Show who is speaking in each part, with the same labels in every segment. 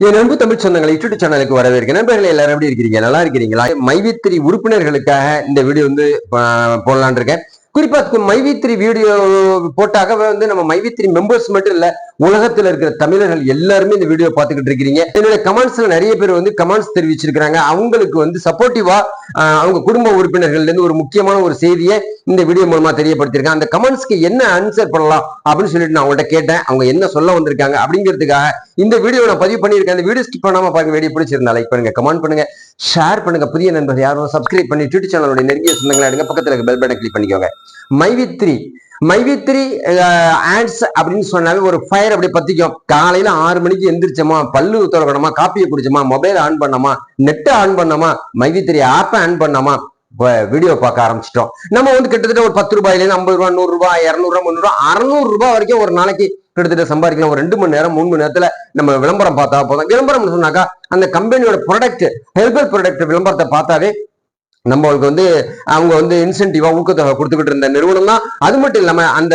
Speaker 1: என் அன்பு தமிழ் சொந்தங்களை யூடியூப் சேனலுக்கு வரவேற்க நண்பர்களே எல்லாரும் எப்படி இருக்கிறீங்க? நல்லா இருக்கிறீங்களா? மைவித்திரி உறுப்பினர்களுக்காக இந்த வீடியோ வந்து போடலான் போடலாம்னு இருக்கேன். குறிப்பா மைவி மைவித்திரி வீடியோ போட்டாக வந்து நம்ம மைவித்திரி மெம்பர்ஸ் மட்டும் இல்ல உலகத்துல இருக்கிற தமிழர்கள் எல்லாருமே இந்த வீடியோ பார்த்துக்கிட்டு இருக்கிறீங்க. என்னுடைய கமெண்ட்ஸ்ல நிறைய பேர் வந்து கமெண்ட்ஸ் தெரிவிச்சிருக்கிறாங்க. அவங்களுக்கு வந்து சப்போர்ட்டிவா அவங்க குடும்ப உறுப்பினர்கள் இருந்து ஒரு முக்கியமான ஒரு செய்தியை இந்த வீடியோ மூலமா தெரியப்படுத்திருக்கேன் அந்த கமெண்ட்ஸ்க்கு என்ன ஆன்சர் பண்ணலாம் அப்படின்னு சொல்லிட்டு நான் அவங்கள்ட்ட கேட்டேன். அவங்க என்ன சொல்ல வந்திருக்காங்க அப்படிங்கிறதுக்காக இந்த வீடியோ நான் பதிவு பண்ணியிருக்கேன். இந்த வீடியோ ஸ்கிப் பண்ணாம பாருங்க வீடியோ பிடிச்சிருந்தா லைக் பண்ணுங்க கமெண்ட் பண்ணுங்க ஷேர் பண்ணுங்க. புதிய நண்பர்கள் யாரும் சப்ஸ்கிரைப் பண்ணி யூடியூப் சேனலோட நெருங்கிய சொந்தங்களை எடுங்க பக்கத்துல இருக்க பெல் பட்டன் கிளிக் பண்ணிக்கோங்க. மைவித்ரி. மைவித்ரி ஆட்ஸ் அப்படின்னு சொன்னாலே ஒரு ஃபயர் அப்படி பத்திக்கும். காலையில ஆறு மணிக்கு எந்திரிச்சோமா பல்லு தொடக்கணுமா காப்பியை குடிச்சோமா மொபைல் ஆன் பண்ணோமா நெட்டை ஆன் பண்ணோமா மைவித்ரி ஆப்பை ஆன் பண்ணோமா வீடியோ பார்க்க ஆரம்பிச்சிட்டோம். நம்ம வந்து கிட்டத்தட்ட ஒரு பத்து ரூபாயிலேருந்து ஐம்பது ரூபா நூறு ரூபாய் இரநூறுவா முந்நூறு அறுநூறு ரூபாய் வரைக்கும் ஒரு நாளைக்கு கிட்டத்தட்ட சம்பாதிக்கலாம். ஒரு ரெண்டு மணி நேரம் மூணு மணி நேரத்துல நம்ம விளம்பரம் பார்த்தா போதும். விளம்பரம் சொன்னாக்கா அந்த கம்பெனியோட ப்ராடக்ட் ஹெல்பர் ப்ராடக்ட் விளம்பரத்தை பார்த்தாவே நம்மளுக்கு வந்து அவங்க வந்து இன்சென்டிவா ஊக்கத்தொகை கொடுத்துக்கிட்டு இருந்த நிறுவனம் தான் அது மட்டும் இல்லாம அந்த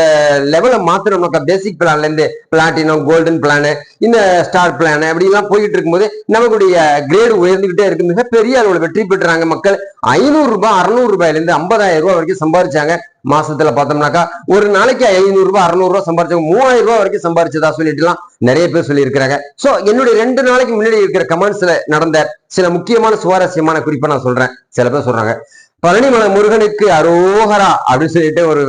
Speaker 1: லெவலை மாத்திரம்னாக்கா பேசிக் பிளான்ல இருந்து பிளாட்டினம் கோல்டன் பிளானு இந்த ஸ்டார் பிளான் அப்படி எல்லாம் போயிட்டு இருக்கும்போது நம்மளுடைய கிரேடு உயர்ந்துகிட்டே இருக்கு. மிகப்பெரிய அளவில் வெற்றி பெற்றாங்க மக்கள். ஐநூறு ரூபாய் அறுநூறு ரூபாயில இருந்து ஐம்பதாயிரம் ரூபாய் வரைக்கும் சம்பாதிச்சாங்க மாசத்துல பார்த்தோம்னாக்கா ஒரு நாளைக்கு ஐநூறு ரூபாய் அறுநூறு ரூபாய் சம்பாரிச்சவங்க மூவாயிரம் ரூபாய் வரைக்கும் சம்பாரிச்சதா சொல்லிட்டுலாம் நிறைய பேர் சொல்லியிருக்கிறாங்க. சோ என்னுடைய ரெண்டு நாளைக்கு முன்னாடி இருக்கிற கமெண்ட்ஸ்ல நடந்த சில முக்கியமான சுவாரஸ்யமான குறிப்பை நான் சொல்றேன். சில பேர் சொல்றாங்க பழனிமலை முருகனுக்கு அரோகரா அப்படின்னு சொல்லிட்டு ஒரு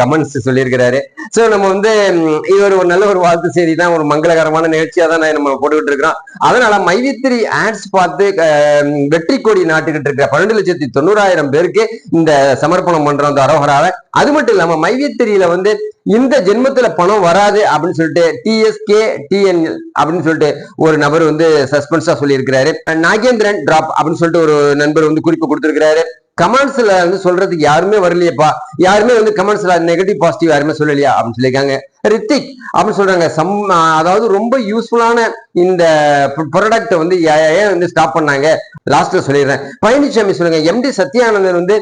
Speaker 1: கமெண்ட்ஸ் சொல்லியிருக்கிறாரு. சோ நம்ம வந்து இது ஒரு நல்ல ஒரு வாழ்த்து செய்தி தான் ஒரு மங்களகரமான நிகழ்ச்சியா தான் நம்ம போட்டுக்கிட்டு இருக்கிறோம். அதனால மைவித்திரி ஆட்ஸ் பார்த்து வெற்றி கொடி நாட்டுக்கிட்டு இருக்கிற பன்னெண்டு லட்சத்தி தொண்ணூறாயிரம் பேருக்கு இந்த சமர்ப்பணம் பண்றோம் அந்த அரோகராவை. அது மட்டும் இல்லாம மைவித்திரியில வந்து இந்த ஜென்மத்துல பணம் வராது அப்படின்னு சொல்லிட்டு டிஎஸ்கே டிஎன்எல் அப்படின்னு சொல்லிட்டு ஒரு நபர் வந்து சஸ்பென்ஸா சொல்லியிருக்கிறாரு. நாகேந்திரன் டிராப் அப்படின்னு சொல்லிட்டு ஒரு நண்பர் வந்து குறிப்பு கொடுத்திருக்கிறாரு. கமெண்ட்ஸ்ல வந்து சொல்றதுக்கு யாருமே வரலையேப்பா. யாருமே வந்து கமெண்ட்ஸ்ல நெகட்டிவ் பாசிட்டிவ் யாருமே சொல்லலையா? அப்படின்னு சொல்லியிருக்காங்க. ரித்திக் அப்படின்னு சொல்றாங்க. சம் அதாவது ரொம்ப யூஸ்ஃபுல்லான இந்த ப்ராடக்ட் வந்து ஏ- ஏன் வந்து ஸ்டாப் பண்ணாங்க? லாஸ்ட்ல சொல்லிடுறேன். பழனிசாமி சொல்லுங்க. எம்டி சத்யானந்தன் வந்து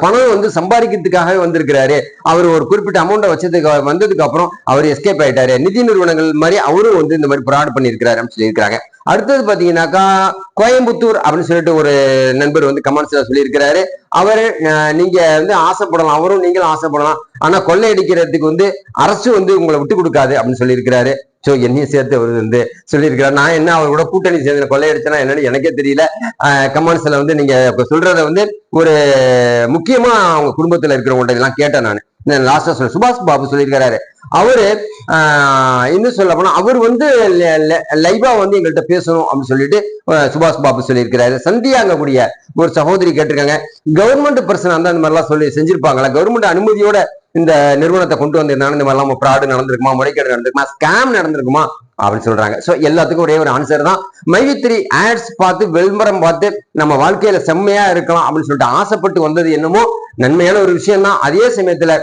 Speaker 1: பணம் வந்து சம்பாதிக்கிறதுக்காகவே வந்திருக்கிறாரு. அவர் ஒரு குறிப்பிட்ட அமௌண்ட்டை வச்சதுக்கு வந்ததுக்கு அப்புறம் அவர் எஸ்கேப் ஆயிட்டாரு. நிதி நிறுவனங்கள் மாதிரி அவரும் வந்து இந்த மாதிரி ப்ராட் பண்ணியிருக்கிறாரு அப்படின்னு சொல்லியிருக்காங்க அடுத்தது பாத்தீங்கன்னாக்கா கோயம்புத்தூர் அப்படின்னு சொல்லிட்டு ஒரு நண்பர் வந்து கமெண்ட்ஸ்ல சொல்லியிருக்கிறாரு. அவர் நீங்க வந்து ஆசைப்படலாம். அவரும் நீங்களும் ஆசைப்படலாம். ஆனா கொள்ளையடிக்கிறதுக்கு வந்து அரசு வந்து உங்களை விட்டு கொடுக்காது அப்படின்னு சொல்லியிருக்கிறாரு. ஸோ என்னையும் சேர்த்து அவர் வந்து சொல்லியிருக்கிறார். நான் என்ன அவர் கூட கூட்டணி சேர்ந்து கொள்ளையடிச்சேன்னா என்னன்னு எனக்கே தெரியல. கமெண்ட்ஸ்ல வந்து நீங்க சொல்றத வந்து ஒரு முக்கியமா அவங்க குடும்பத்துல இருக்கிறவங்கள்ட்ட இதெல்லாம் கேட்டேன் நான். லாஸ்டா சொல்ல சுபாஷ் பாபு சொல்லியிருக்கிறாரு. அவரு இன்னும் சொல்ல போனா அவர் வந்து லைவா வந்து எங்கள்கிட்ட பேசணும் அப்படின்னு சொல்லிட்டு சுபாஷ் பாபு சொல்லியிருக்கிறாரு. சந்தியாங்கக்கூடிய ஒரு சகோதரி கேட்டிருக்காங்க. கவர்மெண்ட் பர்சன் அந்த அந்த மாதிரிலாம் சொல்லி செஞ்சிருப்பாங்களா கவர்மெண்ட் அனுமதியோட இந்த நிறுவனத்தை கொண்டு வந்திருந்தாங்க இந்த மாதிரிலாம் ஃப்ராடு நடந்திருக்குமா முறைகேடு நடந்திருக்குமா ஸ்கேம் நடந்திருக்குமா அப்படின்னு சொல்றாங்க. ஸோ எல்லாத்துக்கும் ஒரே ஒரு ஆன்சர் தான். மைவித்திரி ஆட்ஸ் பார்த்து விளம்பரம் பார்த்து நம்ம வாழ்க்கையில செம்மையா இருக்கலாம் அப்படின்னு சொல்லிட்டு ஆசைப்பட்டு வந்தது என்னமோ நன்மையான ஒரு விஷயம் தான் அதே சமயத்துல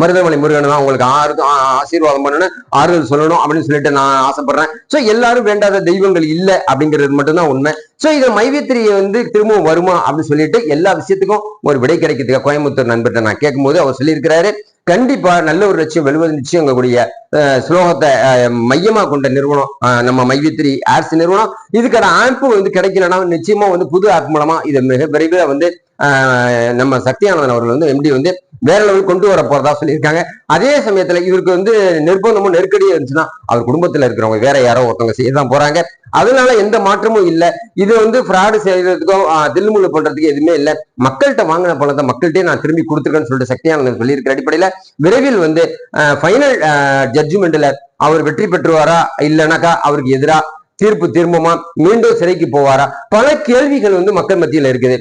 Speaker 1: மருதமலை முருகன் தான் உங்களுக்கு ஆறு ஆசீர்வாதம் பண்ணணும் ஆறுதல் சொல்லணும் அப்படின்னு சொல்லிட்டு நான் ஆசைப்படுறேன். சோ எல்லாரும் வேண்டாத தெய்வங்கள் இல்லை அப்படிங்கிறது மட்டும்தான் உண்மை. சோ இதை மைவித்திரியை வந்து திரும்பவும் வருமா அப்படின்னு சொல்லிட்டு எல்லா விஷயத்துக்கும் ஒரு விடை கிடைக்கிறதுக்கு கோயம்புத்தூர் நண்பர்கிட்ட நான் கேட்கும்போது அவர் சொல்லியிருக்கிறாரு. கண்டிப்பா நல்ல ஒரு லட்சியம் வெல்வது நிச்சயம் கூடிய ஸ்லோகத்தை மையமா கொண்ட நிறுவனம் நம்ம மைவித்திரி ஆட்ஸ் நிறுவனம். இதுக்கான ஆப்பு வந்து கிடைக்கலன்னா நிச்சயமா வந்து புது ஆப் மூலமா இதை மிக விரைவில் வந்து நம்ம சக்தியானந்தன் அவர்கள் வந்து எம்டி வந்து வேற லெவல் கொண்டு வர போறதா சொல்லியிருக்காங்க. அதே சமயத்துல இவருக்கு வந்து நிர்பந்தமும் நெருக்கடியும் இருந்துச்சுன்னா அவர் குடும்பத்துல இருக்கிறவங்க வேற யாரோ ஒருத்தவங்க செய்யதான் போறாங்க. அதனால எந்த மாற்றமும் இல்லை. இது வந்து ஃப்ராடு செய்யறதுக்கும் ஆஹ், பண்றதுக்கு எதுவுமே இல்லை. மக்கள்கிட்ட வாங்கின பணத்தை மக்கள்கிட்டே நான் திரும்பி கொடுத்துருக்கேன்னு சொல்லிட்டு சக்தியானந்தன் சொல்லியிருக்கிற அடிப்படையில விரைவில் வந்து ஃபைனல் ஜட்ஜ்மெண்ட்ல அவர் வெற்றி பெற்றுவாரா இல்லைனாக்கா அவருக்கு எதிரா தீர்ப்பு திரும்புமா? மீண்டும் சிறைக்கு போவாரா? பல கேள்விகள் வந்து மக்கள் மத்தியில இருக்குது.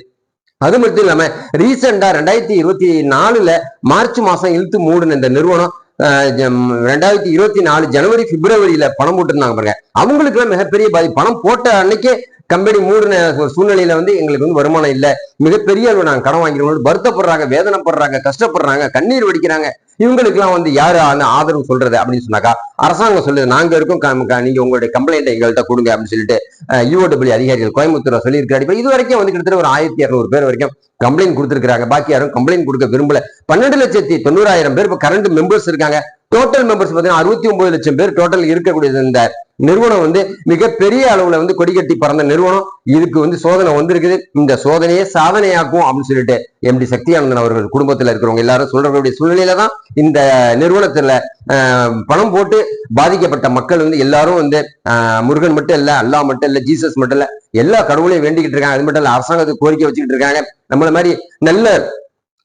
Speaker 1: அது மட்டும் இல்லாம ரீசெண்டா ரெண்டாயிரத்தி இருபத்தி நாலுல மார்ச் மாசம் இழுத்து மூடின இந்த நிறுவனம் ரெண்டாயிரத்தி இருபத்தி நாலு ஜனவரி பிப்ரவரியில பணம் போட்டிருந்தாங்க பாருங்க. அவங்களுக்கு எல்லாம் மிகப்பெரிய பாதி பணம் போட்ட அன்னைக்கே கம்பெனி மூடின சூழ்நிலையில வந்து எங்களுக்கு வந்து வருமானம் இல்லை. மிகப்பெரிய அளவு நாங்கள் கடன் வாங்கிறவங்க வருத்தப்படுறாங்க வேதனைப்படுறாங்க கஷ்டப்படுறாங்க கண்ணீர் வடிக்கிறாங்க. இவங்களுக்குலாம் வந்து யாரு அந்த ஆதரவு சொல்றது அப்படின்னு சொன்னாக்கா அரசாங்கம் சொல்லுது நாங்க இருக்கோம் நீங்க உங்களுடைய கம்ப்ளைண்ட் எங்கள்கிட்ட கொடுங்க அப்படின்னு சொல்லிட்டு யூஓடபிள்யூ அதிகாரிகள் கோயம்புத்தூர் சொல்லியிருக்காரு இப்போ இது வரைக்கும் வந்து கிட்டத்தட்ட ஒரு ஆயிரத்தி இரநூறு பேர் வரைக்கும் கம்ப்ளைண்ட் கொடுத்துருக்காங்க பாக்கி யாரும் கம்ப்ளைண்ட் கொடுக்க விரும்பல. பன்னெண்டு லட்சத்தி தொண்ணூறாயிரம் பேர் இப்போ கரண்ட் மெம்பர்ஸ் இருக்காங்க. டோட்டல் மெம்பர்ஸ் பார்த்தீங்கன்னா அறுபத்தி ஒன்பது லட்சம் பேர் டோட்டல் இருக்கக்கூடிய இந்த நிறுவனம் வந்து மிகப்பெரிய அளவுல வந்து கொடிகட்டி பறந்த நிறுவனம். இதுக்கு வந்து சோதனை வந்திருக்குது. இந்த சோதனையே சாதனையாக்கும் அப்படின்னு சொல்லிட்டு எம்டி சக்தியானந்தன் அவர்கள் குடும்பத்துல இருக்கிறவங்க எல்லாரும் சொல்றவருடைய சூழ்நிலையில தான் இந்த நிறுவனத்துல ஆஹ், பணம் போட்டு பாதிக்கப்பட்ட மக்கள் வந்து எல்லாரும் வந்து ஆஹ், முருகன் மட்டும் இல்ல அல்லாஹ் மட்டும் இல்ல ஜீசஸ் மட்டும் இல்ல எல்லா கடவுளையும் வேண்டிக்கிட்டு இருக்காங்க. அது மட்டும் இல்ல அரசாங்கத்துக்கு கோரிக்கை வச்சுக்கிட்டு இருக்காங்க. நம்மள மாதிரி நல்ல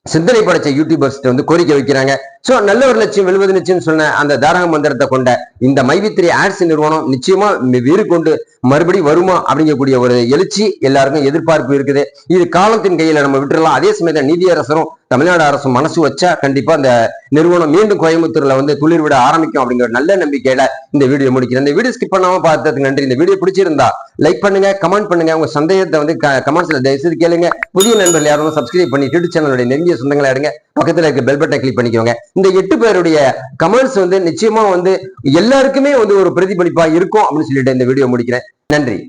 Speaker 1: சிந்தனை படைச்ச யூடியூபர்ஸ் வந்து கோரிக்கை வைக்கிறாங்க. சோ நல்ல ஒரு லட்சியம் எழுபது நிச்சயம் சொன்ன அந்த தாரக மந்திரத்தை கொண்ட இந்த மைவித்திரி ஆட்ஸ் நிறுவனம் நிச்சயமா வீறு கொண்டு மறுபடி வருமா அப்படிங்கக்கூடிய ஒரு எழுச்சி எல்லாருக்கும் எதிர்பார்ப்பு இருக்குது. இது காலத்தின் கையில நம்ம விட்டுறலாம். அதே சமயத்துல நீதியரசரும் தமிழ்நாடு அரசும் மனசு வச்சா கண்டிப்பா அந்த நிறுவனம் மீண்டும் கோயம்புத்தூர்ல வந்து துளிர் விட ஆரம்பிக்கும் அப்படிங்கிற ஒரு நல்ல நம்பிக்கையில இந்த வீடியோ முடிக்கிறேன். இந்த வீடியோ ஸ்கிப் பண்ணாம பார்த்ததுக்கு நன்றி. இந்த வீடியோ பிடிச்சிருந்தா லைக் பண்ணுங்க கமெண்ட் பண்ணுங்க. உங்க சந்தேகத்தை வந்து கமெண்ட்ஸ்ல தயவுசெய்து கேளுங்க. புதிய நண்பர்கள் யாரும் சப்ஸ்கிரைப் பண்ணி யூடியூப் சேனலுடைய நெருங்கிய சொந்தங்களை இருங்க பக்கத்துல இருக்க பெல் பட்டனை கிளிக் பண்ணிக்கோங்க. இந்த எட்டு பேருடைய கமெண்ட்ஸ் வந்து நிச்சயமா வந்து எல்லாருக்குமே வந்து ஒரு பிரதிபலிப்பா இருக்கும் அப்படின்னு சொல்லிட்டு இந்த வீடியோ முடிக்கிறேன். நன்றி.